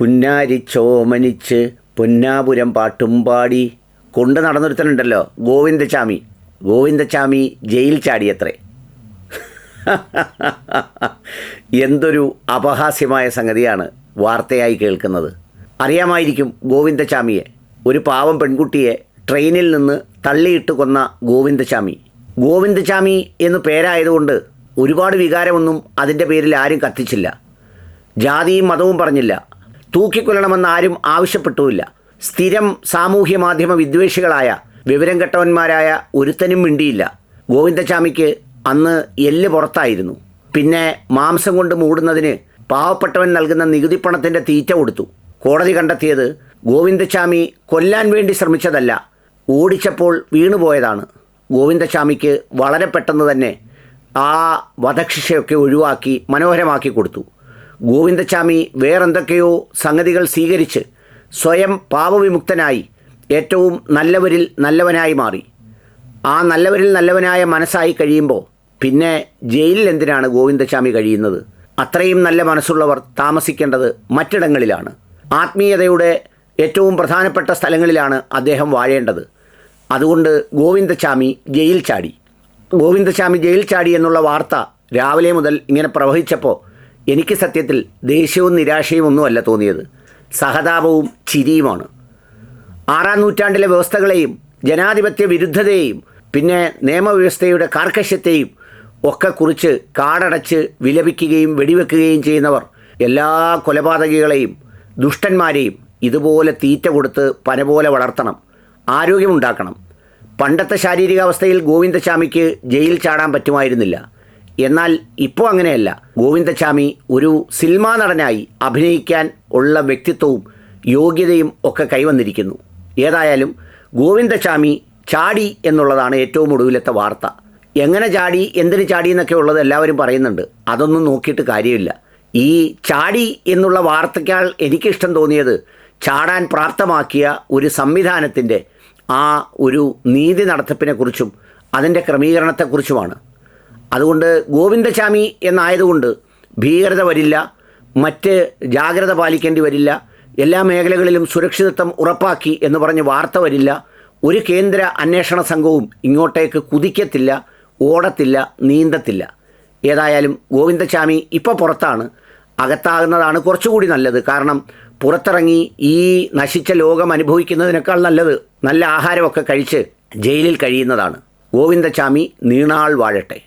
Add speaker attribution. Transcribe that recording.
Speaker 1: പുന്നാരിച്ചോമനിച്ച് പൊന്നാപുരം പാട്ടും പാടി കൊണ്ട് നടന്നൊരുത്തനുണ്ടല്ലോ ഗോവിന്ദച്ചാമി. ഗോവിന്ദച്ചാമി ജയിൽ ചാടിയത്രേ. എന്തൊരു അപഹാസ്യമായ സംഗതിയാണ് വാർത്തയായി കേൾക്കുന്നത്. അറിയാമായിരിക്കും ഗോവിന്ദച്ചാമിയെ. ഒരു പാവം പെൺകുട്ടിയെ ട്രെയിനിൽ നിന്ന് തള്ളിയിട്ട് കൊന്ന ഗോവിന്ദച്ചാമി. ഗോവിന്ദച്ചാമി എന്ന് പേരായതുകൊണ്ട് ഒരുപാട് വികാരമൊന്നും അതിന്റെ പേരിൽ ആരും കത്തിച്ചില്ല. ജാതിയും മതവും പറഞ്ഞില്ല. തൂക്കിക്കൊല്ലണമെന്ന് ആരും ആവശ്യപ്പെട്ടുമില്ല. സ്ഥിരം സാമൂഹ്യ മാധ്യമ വിദ്വേഷികളായ വിവരം കെട്ടവന്മാരായ ഒരുത്തനും മിണ്ടിയില്ല. ഗോവിന്ദചാമിക്ക് അന്ന് എല്ല് പുറത്തായിരുന്നു. പിന്നെ മാംസം കൊണ്ട് മൂടുന്നതിന് പാവപ്പെട്ടവൻ നൽകുന്ന നികുതി പണത്തിന്റെ തീറ്റ കൊടുത്തു. കോടതി കണ്ടെത്തിയത് ഗോവിന്ദചാമി കൊല്ലാൻ വേണ്ടി ശ്രമിച്ചതല്ല ഓടിച്ചപ്പോൾ വീണുപോയതാണ്. ഗോവിന്ദചാമിക്ക് വളരെ പെട്ടെന്ന് തന്നെ ആ വധശിക്ഷയൊക്കെ ഒഴിവാക്കി മനോഹരമാക്കി കൊടുത്തു. ഗോവിന്ദച്ചാമി വേറെന്തൊക്കെയോ സംഗതികൾ സ്വീകരിച്ച് സ്വയം പാപവിമുക്തനായി ഏറ്റവും നല്ലവരിൽ നല്ലവനായി മാറി. ആ നല്ലവരിൽ നല്ലവനായ മനസ്സായി കഴിയുമ്പോൾ പിന്നെ ജയിലിൽ എന്തിനാണ് ഗോവിന്ദച്ചാമി കഴിയുന്നത്? അത്രയും നല്ല മനസ്സുള്ളവർ താമസിക്കേണ്ടത് മറ്റിടങ്ങളിലാണ്. ആത്മീയതയുടെ ഏറ്റവും പ്രധാനപ്പെട്ട സ്ഥലങ്ങളിലാണ് അദ്ദേഹം വാഴേണ്ടത്. അതുകൊണ്ട് ഗോവിന്ദച്ചാമി ജയിൽ ചാടി. ഗോവിന്ദസ്വാമി ജയിൽ ചാടി എന്നുള്ള വാർത്ത രാവിലെ മുതൽ ഇങ്ങനെ പ്രവഹിച്ചപ്പോൾ എനിക്ക് സത്യത്തിൽ ദേഷ്യവും നിരാശയും ഒന്നുമല്ല തോന്നിയത്. സഹതാപവും ചിരിയുമാണ്. ആറാം നൂറ്റാണ്ടിലെ വ്യവസ്ഥകളെയും ജനാധിപത്യ വിരുദ്ധതയെയും പിന്നെ നിയമവ്യവസ്ഥയുടെ കാർക്കശ്യത്തെയും ഒക്കെ കുറിച്ച് കാടടച്ച് വിലപിക്കുകയും വെടിവെക്കുകയും ചെയ്യുന്നവർ എല്ലാ കൊലപാതകികളെയും ദുഷ്ടന്മാരെയും ഇതുപോലെ തീറ്റ കൊടുത്ത് പന പോലെ വളർത്തണം. ആരോഗ്യമുണ്ടാക്കണം. പണ്ടത്തെ ശാരീരികാവസ്ഥയിൽ ഗോവിന്ദസ്വാമിക്ക് ജയിൽ ചാടാൻ പറ്റുമായിരുന്നില്ല. എന്നാൽ ഇപ്പോൾ അങ്ങനെയല്ല. ഗോവിന്ദസ്വാമി ഒരു സിനിമാ നടനായി അഭിനയിക്കാൻ ഉള്ള വ്യക്തിത്വവും യോഗ്യതയും ഒക്കെ കൈവന്നിരിക്കുന്നു. ഏതായാലും ഗോവിന്ദചാമി ചാടി എന്നുള്ളതാണ് ഏറ്റവും ഒടുവിലത്തെ വാർത്ത. എങ്ങനെ ചാടി എന്തിന് ചാടി എന്നൊക്കെ ഉള്ളത് എല്ലാവരും പറയുന്നുണ്ട്. അതൊന്നും നോക്കിയിട്ട് കാര്യമില്ല. ഈ ചാടി എന്നുള്ള വാർത്തയ്ക്കാൾ എനിക്കിഷ്ടം തോന്നിയത് ചാടാൻ പ്രാപ്തമാക്കിയ ഒരു സംവിധാനത്തിന്റെ ആ ഒരു നീതി നടത്തിപ്പിനെക്കുറിച്ചും അതിന്റെ ക്രമീകരണത്തെക്കുറിച്ചുമാണ്. അതുകൊണ്ട് ഗോവിന്ദസ്വാമി എന്നായതുകൊണ്ട് ഭീകരത വരില്ല മറ്റ് ജാഗ്രത പാലിക്കേണ്ടി വരില്ല എല്ലാ മേഖലകളിലും സുരക്ഷിതത്വം ഉറപ്പാക്കി എന്ന് പറഞ്ഞ് വാർത്ത വരില്ല ഒരു കേന്ദ്ര അന്വേഷണ സംഘവും ഇങ്ങോട്ടേക്ക് കുതിക്കത്തില്ല ഓടത്തില്ല നീന്തത്തില്ല. ഏതായാലും ഗോവിന്ദസ്വാമി ഇപ്പോൾ പുറത്താണ്. അകത്താകുന്നതാണ് കുറച്ചുകൂടി നല്ലത്. കാരണം പുറത്തിറങ്ങി ഈ നശിച്ച ലോകം അനുഭവിക്കുന്നതിനേക്കാൾ നല്ലത് നല്ല ആഹാരമൊക്കെ കഴിച്ച് ജയിലിൽ കഴിയുന്നതാണ്. ഗോവിന്ദസ്വാമി നീണാൾ വാഴട്ടെ.